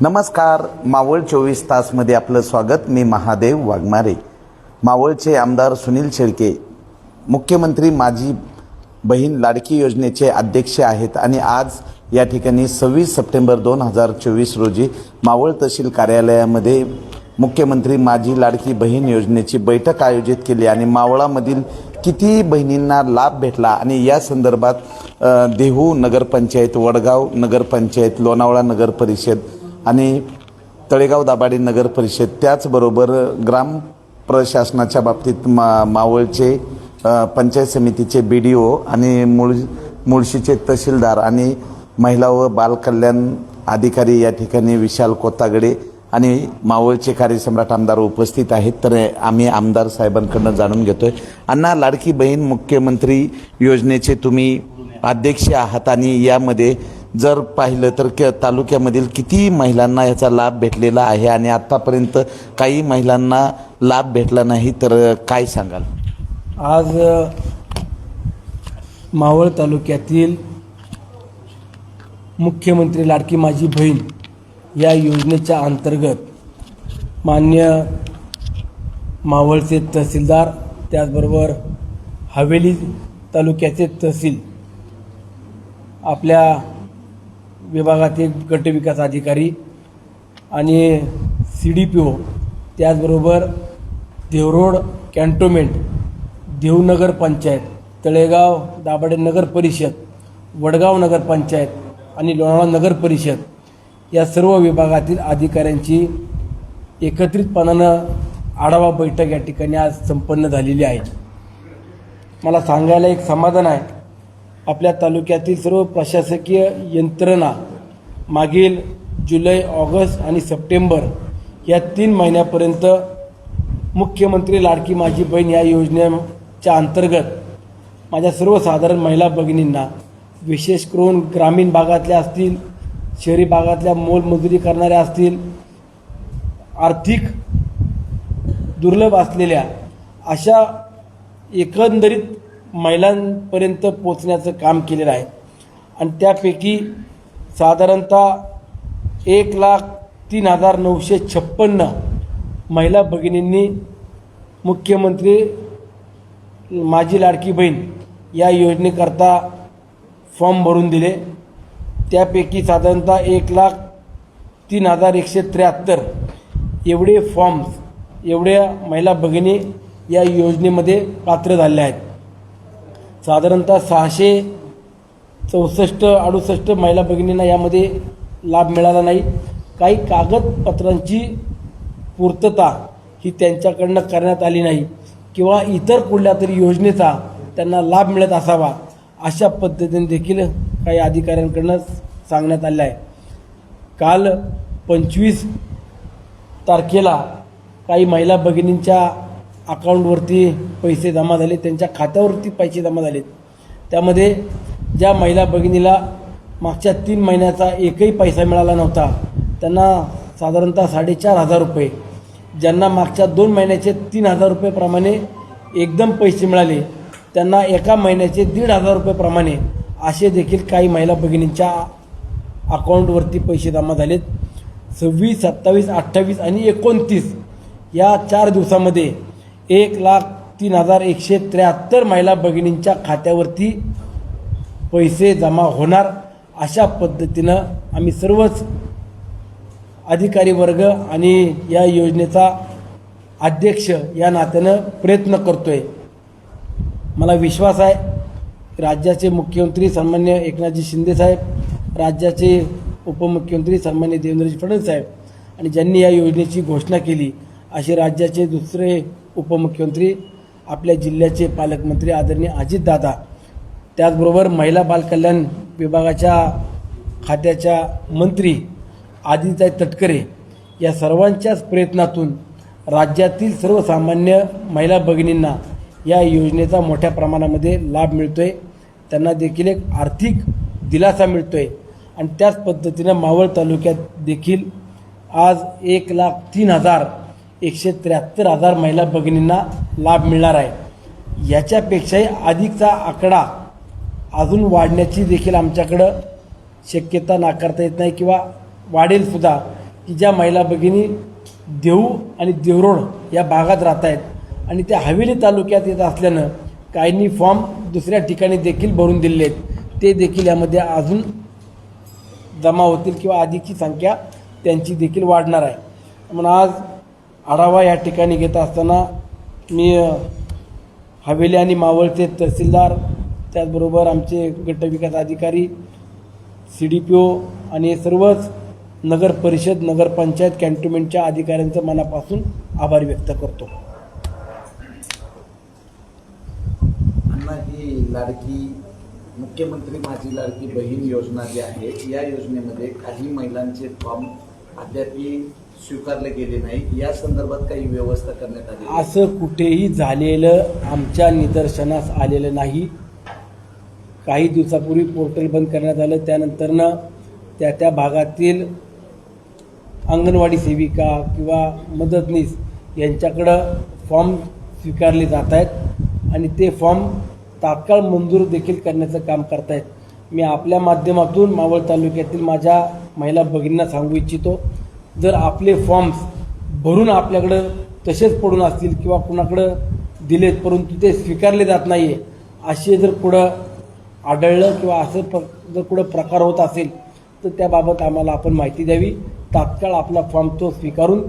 नमस्कार मावळ चोवीस तासमध्ये आपलं स्वागत. मी महादेव वाघमारे. मावळचे आमदार सुनील शेळके मुख्यमंत्री माझी बहीण लाडकी योजनेचे अध्यक्ष आहेत आणि आज या ठिकाणी सव्वीस सप्टेंबर दोन हजार चोवीस रोजी मावळ तहसील कार्यालयामध्ये मुख्यमंत्री माझी लाडकी बहीण योजनेची बैठक आयोजित केली आणि मावळामधील किती बहिणींना लाभ भेटला आणि या संदर्भात देहू नगरपंचायत वडगाव नगरपंचायत लोणावळा नगर परिषद आणि तळेगाव दाभाडे नगर परिषद त्याचबरोबर ग्राम प्रशासनाच्या बाबतीत मा मावळचे पंचायत समितीचे बी डी ओ आणि मुळ मुळशीचे तहसीलदार आणि महिला व बालकल्याण अधिकारी या ठिकाणी विशाल कोतागडे आणि मावळचे कार्यसम्राट आमदार उपस्थित आहेत. तर आम्ही आमदार साहेबांकडनं जाणून घेतोय. अण्णा लाडकी बहीण मुख्यमंत्री योजनेचे तुम्ही अध्यक्ष आहात आणि यामध्ये जर पाहिलं तर क तालुक्यामधील किती महिलांना याचा लाभ भेटलेला आहे आणि आत्तापर्यंत काही महिलांना लाभ भेटला नाही तर काय सांगाल? आज मावळ तालुक्यातील मुख्यमंत्री लाडकी माझी बहीण या योजनेच्या अंतर्गत मान्य मावळचे तहसीलदार त्याचबरोबर हवेली तालुक्याचे तहसील आपल्या विभागातील गटविकास अधिकारी आणि सी डी पी ओ त्याचबरोबर देवरोड कॅन्टोमेंट देवनगर पंचायत तळेगाव दाभाडे नगर परिषद वडगाव नगर पंचायत आणि लोणावळा नगर परिषद या सर्व विभागातील अधिकाऱ्यांची एकत्रितपणानं आढावा बैठक या ठिकाणी आज संपन्न झालेली आहे. मला सांगायला एक समाधान आहे. आपल्या तालुक्यातील सर्व प्रशासकीय यंत्रणा मागील जुलै ऑगस्ट आणि सप्टेंबर या तीन महिन्यापर्यंत मुख्यमंत्री लाडकी माझी बहीण या योजनेच्या अंतर्गत माझ्या सर्वसाधारण महिला भगिनींना विशेष करून ग्रामीण भागातल्या असतील शहरी भागातल्या मोलमजुरी करणाऱ्या असतील आर्थिक दुर्लभ असलेल्या अशा एकंदरीत महिलांपर्यंत पोचण्याचं काम केलेलं आहे. आणि त्यापैकी साधारणतः एक लाख तीन हजार नऊशे छप्पन्न महिला भगिनींनी मुख्यमंत्री माझी लाडकी बहीण या योजनेकरता फॉर्म भरून दिले. त्यापैकी साधारणतः एक लाख तीन हजार एकशे त्र्याहत्तर एवढे फॉर्म्स एवढ्या महिला भगिनी या योजनेमध्ये पात्र झाल्या आहेत. साधारणतः सहाशे चौसष्ट अडुसष्ट महिला भगिनींना यामध्ये लाभ मिळाला नाही. काही कागदपत्रांची पूर्तता ही त्यांच्याकडनं करण्यात आली नाही किंवा इतर कुठल्या तरी योजनेचा त्यांना लाभ मिळत असावा अशा पद्धतीने देखील काही अधिकाऱ्यांकडनं सांगण्यात आलं आहे. काल पंचवीस तारखेला काही महिला भगिनींच्या अकाउंटवरती पैसे जमा झाले त्यांच्या खात्यावरती पैसे जमा झालेत. त्यामध्ये ज्या महिला भगिनीला मागच्या तीन महिन्याचा एकही पैसा मिळाला नव्हता त्यांना साधारणतः साडेचार हजार रुपये. ज्यांना मागच्या दोन महिन्याचे तीन हजार रुपयेप्रमाणे एकदम पैसे मिळाले त्यांना एका महिन्याचे दीड हजार रुपयेप्रमाणे असे देखील काही महिला भगिनींच्या अकाउंटवरती पैसे जमा झालेत. सव्वीस सत्तावीस अठ्ठावीस आणि एकोणतीस या चार दिवसामध्ये एक लाख तीन हजार एकशे त्र्याहत्तर महिला भगिनींच्या खात्यावरती पैसे जमा होणार. अशा पद्धतीनं आम्ही सर्वच अधिकारी वर्ग आणि या योजनेचा अध्यक्ष या नात्यानं प्रयत्न करतो आहे मला विश्वास आहे राज्याचे मुख्यमंत्री सन्मान्य एकनाथजी शिंदेसाहेब राज्याचे उपमुख्यमंत्री सन्मान्य देवेंद्रजी फडणवीस साहेब आणि ज्यांनी या योजनेची घोषणा केली असे राज्याचे दुसरे उपमुख्यमंत्री आपल्या जिल्ह्याचे पालकमंत्री आदरणीय अजितदादा त्याचबरोबर महिला बालकल्याण विभागाच्या खात्याच्या मंत्री आदिताई तटकरे या सर्वांच्याच प्रयत्नातून राज्यातील सर्वसामान्य महिला भगिनींना या योजनेचा मोठ्या प्रमाणामध्ये लाभ मिळतो आहे त्यांना देखील एक आर्थिक दिलासा मिळतो आहे आणि त्याच पद्धतीनं मावळ तालुक्यात देखील आज एक लाख तीन हजार एकशे त्र्याहत्तर हजार महिला भगिनींना लाभ मिळणार आहे. याच्यापेक्षाही अधिकचा आकडा अजून वाढण्याची देखील आमच्याकडं शक्यता नाकारता येत नाही किंवा वाढेलसुद्धा की ज्या महिला भगिनी देऊ आणि देवरोड या भागात राहत आहेत आणि त्या हवेली तालुक्यात येत असल्यानं काहींनी फॉर्म दुसऱ्या ठिकाणी देखील भरून दिलेले आहेत. ते देखील यामध्ये अजून जमा होतील किंवा अधिकची संख्या त्यांची देखील वाढणार आहे. म्हणून आज आढावा या ठिकाणी घेत असताना मी हवेली आणि मावळचे तहसीलदार त्याचबरोबर आमचे गटविकास अधिकारी सी डी पी ओ आणि सर्वच नगर परिषद नगरपंचायत कॅन्टोन्मेंटच्या अधिकाऱ्यांचं मनापासून आभार व्यक्त करतो. ही लाडकी मुख्यमंत्री माझी लाडकी बहीण योजना जी आहे या योजनेमध्ये काही महिलांचे फॉर्म अद्यापही स्वीकारले गेले नाही. या संदर्भात काही व्यवस्था करण्यात आली असं कुठेही झालेलं आमच्या निदर्शनास आलेलं नाही. काही दिवसापूर्वी पोर्टल बंद करण्यात आलं. त्यानंतरनं त्या त्या भागातील अंगणवाडी सेविका किंवा मदतनीस यांच्याकडं फॉर्म स्वीकारले जात आहेत आणि ते फॉर्म तात्काळ मंजूर देखील करण्याचं काम करतायत. मी आपल्या माध्यमातून मावळ तालुक्यातील माझ्या महिला भगिनींना सांगू इच्छितो जर आपले फॉर्म्स भरून आपल्याकडं तसेच पडून असतील किंवा कुणाकडं दिलेत परंतु ते स्वीकारले जात नाही असे जर पुढं आढळलं किंवा असं प्र जर कुठं प्रकार होत असेल तर त्याबाबत आम्हाला आपण माहिती द्यावी. तात्काळ आपला फॉर्म तो स्वीकारून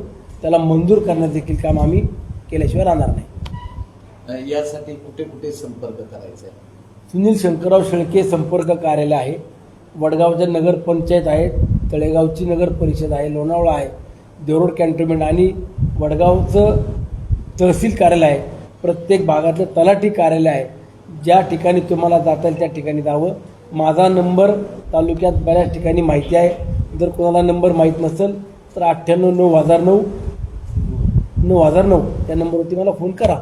त्याला मंजूर करण्याचं देखील काम आम्ही केल्याशिवाय राहणार नाही. यासाठी कुठे कुठे संपर्क करायचा आहे? सुनील शंकरराव शेळके संपर्क कार्यालय आहे. वडगावच्या नगरपंचायत आहे तळेगावची नगर परिषद आहे लोणावळा आहे देवरोड कॅन्टोन्मेंट आणि वडगावचं तहसील कार्यालय आहे. प्रत्येक भागातलं तलाठी कार्यालय आहे. ज्या ठिकाणी तुम्हाला जाता येईल त्या ठिकाणी जावं. माझा नंबर तालुक्यात बऱ्याच ठिकाणी माहिती आहे. जर कोणाला नंबर माहीत नसेल तर अठ्ठ्याण्णव नऊ हजार नऊ नऊ हजार नऊ त्या नंबरवरती मला फोन करा.